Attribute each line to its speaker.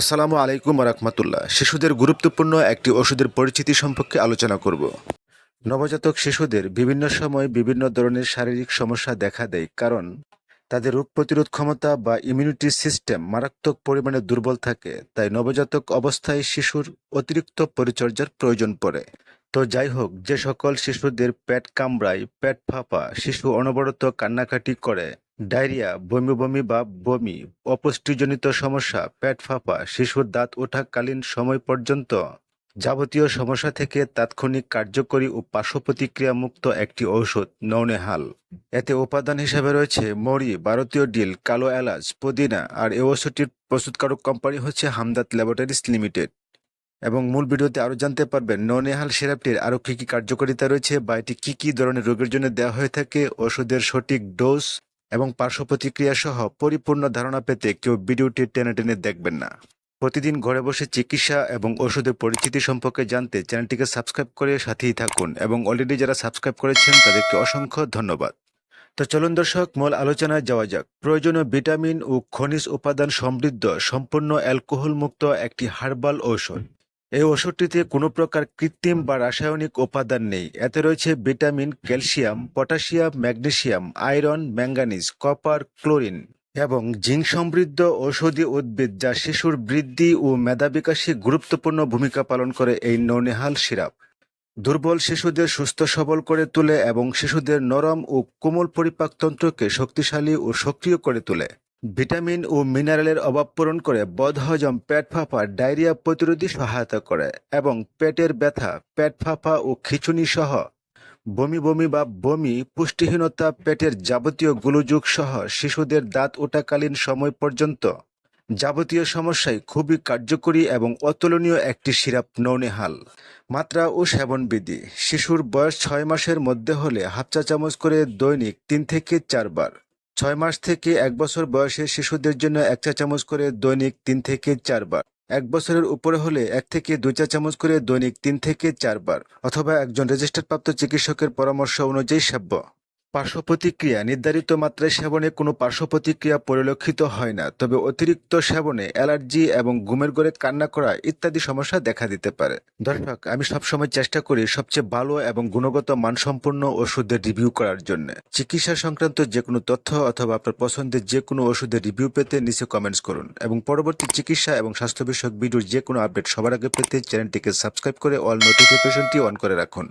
Speaker 1: আসসালামু আলাইকুম রহমতুল্লাহ। শিশুদের গুরুত্বপূর্ণ একটি ওষুধের পরিচিতি সম্পর্কে আলোচনা করব। নবজাতক শিশুদের বিভিন্ন সময় বিভিন্ন ধরনের শারীরিক সমস্যা দেখা দেয়, কারণ তাদের রোগ প্রতিরোধ ক্ষমতা বা ইমিউনিটি সিস্টেম মারাত্মক পরিমাণে দুর্বল থাকে, তাই নবজাতক অবস্থায় শিশুর অতিরিক্ত পরিচর্যার প্রয়োজন পড়ে। তো যাই হোক, যে সকল শিশুদের পেট কামড়ায়, পেট ফাঁপা, শিশু অনবরত কান্নাকাটি করে ডায়রিয়া, বমি বমি বা বমি, অপুষ্টিজনিত সমস্যা, পেট ফাঁপা, শিশুর দাঁত ওঠাকালীন সময় পর্যন্ত যাবতীয় সমস্যা থেকে তাৎক্ষণিক কার্যকরী ও পার্শ্ব প্রতিক্রিয়া মুক্ত একটি ঔষধ নৌনেহাল এতে উপাদান হিসেবে রয়েছে মরি, ভারতীয় ডিল, কালো এলাচ, পুদিনা আর এই ওষুধটির প্রস্তুতকারক কোম্পানি হচ্ছে হামদাত ল্যাবরেটরিজ লিমিটেড। এবং মূল ভিডিওতে আরও জানতে পারবেন ননেহাল সিরাপটির আরও কী কী কার্যকারিতা রয়েছে বা এটি কী কী ধরনের রোগের জন্য দেওয়া হয়ে থাকে, ওষুধের সঠিক ডোজ এবং পার্শ্ব প্রতিক্রিয়া সহ পরিপূর্ণ ধারণা পেতে কেউ ভিডিওটি টেনে টেনে দেখবেন না। প্রতিদিন ঘরে বসে চিকিৎসা এবং ওষুধের পরিচিতি সম্পর্কে জানতে চ্যানেলটিকে সাবস্ক্রাইব করে সাথেই থাকুন এবং অলরেডি যারা সাবস্ক্রাইব করেছেন তাদেরকে অসংখ্য ধন্যবাদ। তো চলুন দর্শক, মূল আলোচনায় যাওয়া যাক। প্রয়োজনীয় ভিটামিন ও খনিজ উপাদান সমৃদ্ধ, সম্পূর্ণ অ্যালকোহল মুক্ত একটি হার্বাল ঔষধ। এই ওষুধটিতে কোনো প্রকার কৃত্রিম বা রাসায়নিক উপাদান নেই। এতে রয়েছে vitamin, calcium, potassium, magnesium, iron, manganese, copper, chlorine এবং জিঙ্ক সমৃদ্ধ ঔষধি উদ্ভিদ যা শিশুর বৃদ্ধি ও মেধা বিকাশে গুরুত্বপূর্ণ ভূমিকা পালন করে এই নৌনেহাল সিরাপ। দুর্বল শিশুদের সুস্থ সবল করে তোলে এবং শিশুদের নরম ও কোমল পরিপাকতন্ত্রকে শক্তিশালী ও সক্রিয় করে তোলে। ভিটামিন ও মিনারেলের অভাব পূরণ করে বদহজম পেট ফাঁপা, ডায়রিয়া প্রতিরোধী সহায়তা করে এবং পেটের ব্যথা, পেট ফাঁপা ও খিচুনি সহ বমি বমি বা বমি, পুষ্টিহীনতা, পেটের যাবতীয় গোলযোগ সহ শিশুদের দাঁত ওঠাকালীন সময় পর্যন্ত যাবতীয় সমস্যায় খুবই কার্যকরী এবং অতুলনীয় একটি সিরাপ নৌনেহাল। মাত্রা ও সেবনবিধি শিশুর বয়স ছয় মাসের মধ্যে হলে হাফ চা চামচ করে দৈনিক তিন থেকে চারবার। ছয় মাস থেকে এক বছর বয়সের শিশুদের জন্য এক চা চামচ করে দৈনিক তিন থেকে চারবার। এক বছরের উপরে হলে এক থেকে দুই চা চামচ করে দৈনিক তিন থেকে চারবার অথবা একজন রেজিস্টারপ্রাপ্ত চিকিৎসকের পরামর্শ অনুযায়ী সেব্য। পার্শ্ব প্রতিক্রিয়া নির্ধারিত মাত্রায় সেবনে কোনো পার্শ্ব প্রতিক্রিয়া পরিলক্ষিত হয় না, তবে অতিরিক্ত সেবনে অ্যালার্জি এবং ঘুমের ঘরে কান্না করা ইত্যাদি সমস্যা দেখা দিতে পারে। দর্শক, আমি সবসময় চেষ্টা করি সবচেয়ে ভালো এবং গুণগত মানসম্পন্ন ওষুধের রিভিউ করার জন্য। চিকিৎসা সংক্রান্ত যে কোনো তথ্য অথবা আপনার পছন্দের যে কোনো ওষুধের রিভিউ পেতে নিচে কমেন্টস করুন এবং পরবর্তী চিকিৎসা এবং স্বাস্থ্য বিষয়ক ভিডিওর যে কোনো আপডেট সবার আগে পেতে চ্যানেলটিকে সাবস্ক্রাইব করে অল নোটিফিকেশনটি অন করে রাখুন।